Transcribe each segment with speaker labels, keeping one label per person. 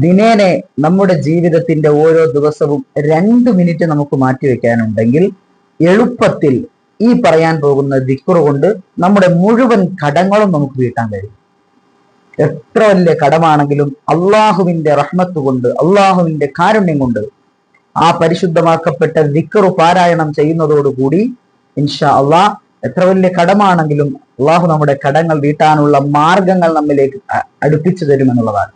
Speaker 1: ദിനേനെ നമ്മുടെ ജീവിതത്തിന്റെ ഓരോ ദിവസവും രണ്ട് മിനിറ്റ് നമുക്ക് മാറ്റിവെക്കാനുണ്ടെങ്കിൽ എളുപ്പത്തിൽ ഈ പറയാൻ പോകുന്ന ദിക്കുറ കൊണ്ട് നമ്മുടെ മുഴുവൻ കടങ്ങളും നമുക്ക് വീട്ടാൻ കഴിയും. എത്ര വലിയ കടമാണെങ്കിലും അള്ളാഹുവിന്റെ റഹ്മത്ത് കൊണ്ട് അള്ളാഹുവിന്റെ കാരുണ്യം കൊണ്ട് ആ പരിശുദ്ധമാക്കപ്പെട്ട ദിക്കറു പാരായണം ചെയ്യുന്നതോടുകൂടി ഇൻഷാ അള്ളാഹ് എത്ര വലിയ കടമാണെങ്കിലും അള്ളാഹു നമ്മുടെ കടങ്ങൾ വീട്ടാനുള്ള മാർഗങ്ങൾ നമ്മിലേക്ക് അടുപ്പിച്ചു തരുമെന്നുള്ളതാണ്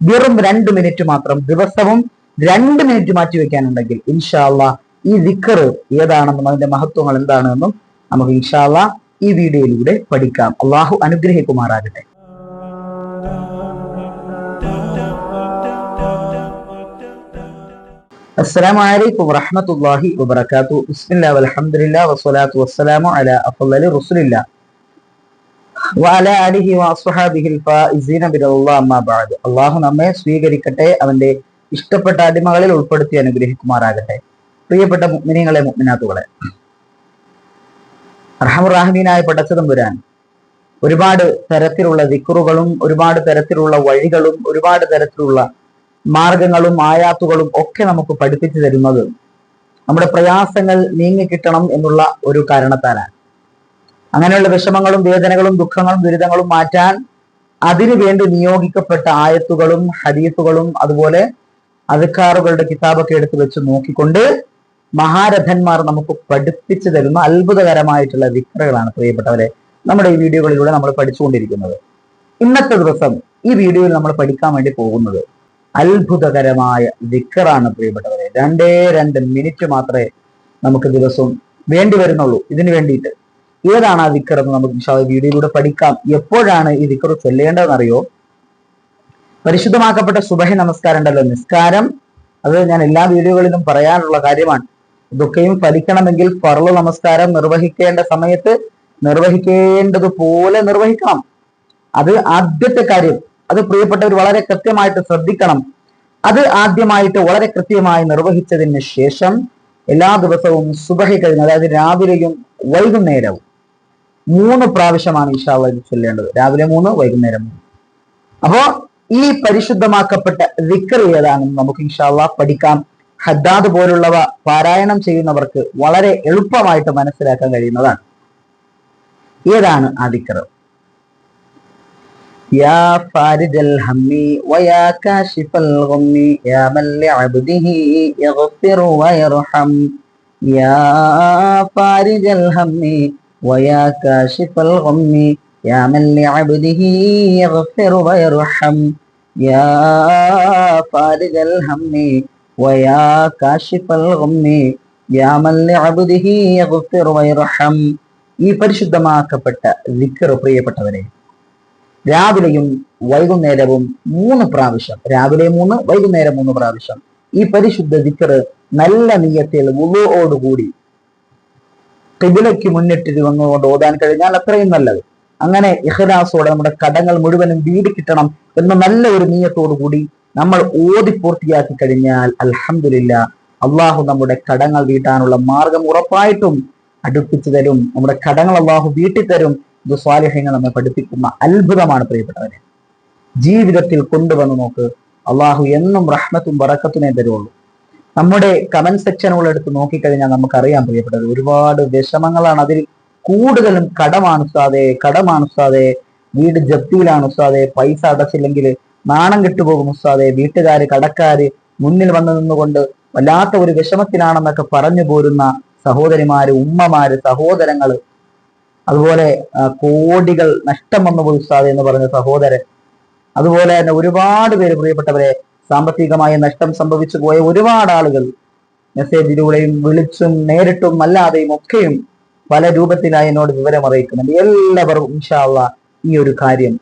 Speaker 1: വെറും രണ്ട് മിനിറ്റ് മാത്രം ദിവസവും രണ്ട് മിനിറ്റ് മാറ്റി വെക്കാനുണ്ടെങ്കിൽ ഇൻഷാ അള്ളാഹ് ഈ ദിക്കർ ഏതാണെന്നും അതിന്റെ മഹത്വങ്ങൾ എന്താണെന്നും നമുക്ക് ഇൻഷാ അള്ളാഹ് ഈ വീഡിയോയിലൂടെ പഠിക്കാം അള്ളാഹു അനുഗ്രഹിക്കുമാറാകട്ടെ السلام عليكم ورحمة الله وبركاته بسم الله والحمد لله والصلاة والسلام على أفضل رسول الله അള്ളാഹു നമ്മെ സ്വീകരിക്കട്ടെ അവന്റെ ഇഷ്ടപ്പെട്ട അടിമകളിൽ ഉൾപ്പെടുത്തി അനുഗ്രഹിക്കുമാറാകട്ടെ. പ്രിയപ്പെട്ട മുഗ്മിനികളെ മുഗ്മിനാത്തുകളെ അർഹമുറാഹിമീനായ പടച്ചതും വരാൻ. ഒരുപാട് തരത്തിലുള്ള ദിക്കുറുകളും ഒരുപാട് തരത്തിലുള്ള വഴികളും ഒരുപാട് തരത്തിലുള്ള മാർഗങ്ങളും ആയാത്തുകളും ഒക്കെ നമുക്ക് പഠിപ്പിച്ചു തരുന്നത് നമ്മുടെ പ്രയാസങ്ങൾ നീങ്ങിക്കിട്ടണം എന്നുള്ള ഒരു കാരണത്താലാണ്. അങ്ങനെയുള്ള വിഷമങ്ങളും വേദനകളും ദുഃഖങ്ങളും ദുരിതങ്ങളും മാറ്റാൻ അതിനു വേണ്ടി നിയോഗിക്കപ്പെട്ട ആയത്തുകളും ഹദീസുകളും അതുപോലെ അധികാറുകളുടെ കിതാബൊക്കെ എടുത്ത് വെച്ച് നോക്കിക്കൊണ്ട് മഹാരഥന്മാർ നമുക്ക് പഠിപ്പിച്ചു തരുന്ന അത്ഭുതകരമായിട്ടുള്ള വിക്രകളാണ് പ്രിയപ്പെട്ടവരെ നമ്മുടെ ഈ വീഡിയോകളിലൂടെ നമ്മൾ പഠിച്ചുകൊണ്ടിരിക്കുന്നത്. ഇന്നത്തെ ദിവസം ഈ വീഡിയോയിൽ നമ്മൾ പഠിക്കാൻ വേണ്ടി പോകുന്നത് അത്ഭുതകരമായ വിക്കറാണ് പ്രിയപ്പെട്ടവരെ. രണ്ടേ രണ്ട് മിനിറ്റ് മാത്രമേ നമുക്ക് ദിവസം വേണ്ടി വരുന്നുള്ളൂ. ഇതിനു വേണ്ടിയിട്ട് ഏതാണ് ആ വിക്കർ എന്ന് നമുക്ക് ഇൻഷാ വീഡിയോയിലൂടെ പഠിക്കാം. എപ്പോഴാണ് ഈ വിക്കർ ചൊല്ലേണ്ടതെന്നറിയോ? പരിശുദ്ധമാക്കപ്പെട്ട സുബഹി നമസ്കാരം ഉണ്ടല്ലോ നിസ്കാരം. അത് ഞാൻ എല്ലാ വീഡിയോകളിലും പറയാനുള്ള കാര്യമാണ്. ഇതൊക്കെയും ഫലിക്കണമെങ്കിൽ ഫർൾ നമസ്കാരം നിർവഹിക്കേണ്ട സമയത്ത് നിർവഹിക്കേണ്ടതുപോലെ നിർവഹിക്കണം. അത് ആദ്യത്തെ കാര്യം. അത് പ്രിയപ്പെട്ടവർ വളരെ കൃത്യമായിട്ട് ശ്രദ്ധിക്കണം. അത് ആദ്യമായിട്ട് വളരെ കൃത്യമായി നിർവഹിച്ചതിന് ശേഷം എല്ലാ ദിവസവും സുബഹി കഴിഞ്ഞ് അതായത് രാവിലെയും വൈകുന്നേരവും മൂന്ന് പ്രാവശ്യമാണ് ഇൻഷാള്ള ഇത് ചൊല്ലേണ്ടത് രാവിലെ മൂന്ന് വൈകുന്നേരം മൂന്ന് അപ്പോ ഈ പരിശുദ്ധമാക്കപ്പെട്ട ദിക്കർ ഏതാണെന്ന് നമുക്ക് ഇൻഷാള്ള പഠിക്കാം ഹദ്ദാദ് പോലുള്ളവ പാരായണം ചെയ്യുന്നവർക്ക് വളരെ എളുപ്പമായിട്ട് മനസ്സിലാക്കാൻ കഴിയുന്നതാണ് ഏതാണ് ആ ദിക്കർ يا فارج الهم ويا كاشف الغم يا من لعبده يغفر ويرحم يا فارج الهم ويا كاشف الغم يا من لعبده يغفر ويرحم يا فارج الهم ويا كاشف الغم يا من لعبده يغفر ويرحم ഈ പരിശുദ്ധമാക്കപ്പെട്ട ദിക്കർ പ്രിയപ്പെട്ടവരെ രാവിലെയും വൈകുന്നേരവും മൂന്ന് പ്രാവശ്യം രാവിലെ മൂന്ന് വൈകുന്നേരം മൂന്ന് പ്രാവശ്യം ഈ പരിശുദ്ധ ദിക്കർ നല്ല നീയത്തിൽ വുളുവോടുകൂടി കിബിലയ്ക്ക് മുന്നിട്ട് വന്നുകൊണ്ട് ഓതാൻ കഴിഞ്ഞാൽ അത്രയും നല്ലത്. അങ്ങനെ ഇഹ്ലാസോടെ നമ്മുടെ കടങ്ങൾ മുഴുവനും വീട് കിട്ടണം എന്ന നല്ല ഒരു നീയത്തോടു കൂടി നമ്മൾ ഓതി പൂർത്തിയാക്കി കഴിഞ്ഞാൽ അലഹമില്ല അള്ളാഹു നമ്മുടെ കടങ്ങൾ വീട്ടാനുള്ള മാർഗം ഉറപ്പായിട്ടും അടുപ്പിച്ചു തരും. നമ്മുടെ കടങ്ങൾ അള്ളാഹു വീട്ടി തരും ഇത് സ്വാലിഹ്യങ്ങൾ നമ്മെ പഠിപ്പിക്കുന്ന അത്ഭുതമാണ് പ്രിയപ്പെട്ടവരെ. ജീവിതത്തിൽ കൊണ്ടുവന്ന് നോക്ക്. അള്ളാഹു എന്നും റഹ്മത്തും വറക്കത്തിനെ തരുള്ളൂ. നമ്മുടെ കമന്റ് സെക്ഷനുകൾ എടുത്ത് നോക്കിക്കഴിഞ്ഞാൽ നമുക്കറിയാൻ പ്രിയപ്പെട്ടത് ഒരുപാട് വിഷമങ്ങളാണ്. അതിൽ കൂടുതലും കടമാണ് ഉസ്താദെ കടമാണ് ഉസ്താദെ. വീട് ജപ്തിയിലാണ് ഉസ്താദെ. പൈസ അടച്ചില്ലെങ്കിൽ നാണം കെട്ടുപോകും ഉസ്താദെ. വീട്ടുകാര് കടക്കാര് മുന്നിൽ വന്നു നിന്നുകൊണ്ട് വല്ലാത്ത ഒരു വിഷമത്തിലാണെന്നൊക്കെ പറഞ്ഞു പോരുന്ന സഹോദരിമാര് ഉമ്മമാര് സഹോദരങ്ങൾ. അതുപോലെ കോടികൾ നഷ്ടം വന്നു പോയി ഉസ്താദ് എന്ന് പറഞ്ഞ സഹോദരൻ. അതുപോലെ തന്നെ ഒരുപാട് പേര് പ്രിയപ്പെട്ടവരെ സാമ്പത്തികമായ നഷ്ടം സംഭവിച്ചു പോയ ഒരുപാട് ആളുകൾ മെസ്സേജിലൂടെയും വിളിച്ചും നേരിട്ടും അല്ലാതെയും ഒക്കെയും പല രൂപത്തിലായി എന്നോട് വിവരം അറിയിക്കുന്നുണ്ട് എല്ലാവർക്കും ഇൻഷാള്ള ഈ ഒരു കാര്യം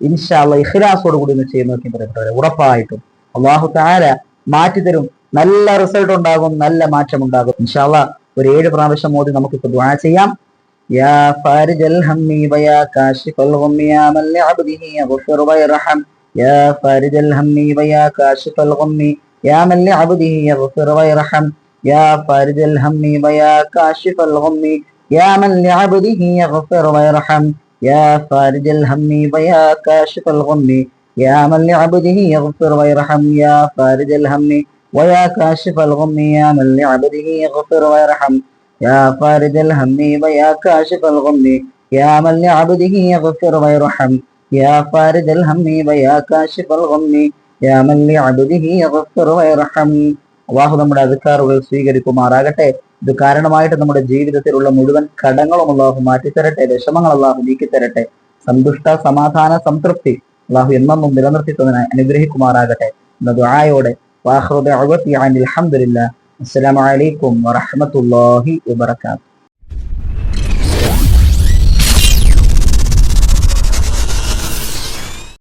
Speaker 1: ഇൻഷാള്ള ഇഖ്ലാസോട് കൂടി ഒന്ന് ചെയ്ത് നോക്കി പ്രിയപ്പെട്ടവരെ ഉറപ്പായിട്ടും അള്ളാഹു താര മാറ്റി തരും നല്ല റിസൾട്ട് ഉണ്ടാകും നല്ല മാറ്റം ഉണ്ടാകും ഇൻഷാള്ള ഒരു ഏഴ് പ്രാവശ്യം മോദി നമുക്കിപ്പോ ദ്വാ ചെയ്യാം يا فارج الهم ويا كاشف الغم يا من لعبده يغفر ويرحم يا فارج الهم ويا كاشف الغم يا من لعبده يغفر ويرحم يا فارج الهم ويا كاشف الغم يا من لعبده يغفر ويرحم يا فارج الهم ويا كاشف الغم يا من لعبده يغفر ويرحم يا فارج الهم ويا كاشف الغم يا من لعبده يغفر ويرحم يا فارج الهم ويا كاشف الغم يا من لعبده يغفر ويرحم يا فارج الهم ويا كاشف الغم يا من لعبده يغفر ويرحم അള്ളാഹു നമ്മുടെ അധികാറുകൾ സ്വീകരിക്കുമാറാകട്ടെ ഇത് കാരണമായിട്ട് നമ്മുടെ ജീവിതത്തിലുള്ള മുഴുവൻ കടങ്ങളും അള്ളാഹു മാറ്റിത്തരട്ടെ വിഷമങ്ങൾ അള്ളാഹു നീക്കിത്തരട്ടെ സന്തുഷ്ട സമാധാന സംതൃപ്തി അള്ളാഹു എന്നും നിലനിർത്തി തന്നതിനായി അനുഗ്രഹിക്കുമാറാകട്ടെ എന്ന ദുആയോടെ വാഹൃദ അലഹമുല്ല അസ്സലാമു അലൈക്കും വറഹ്മത്തുള്ളാഹി വബറകാതുഹു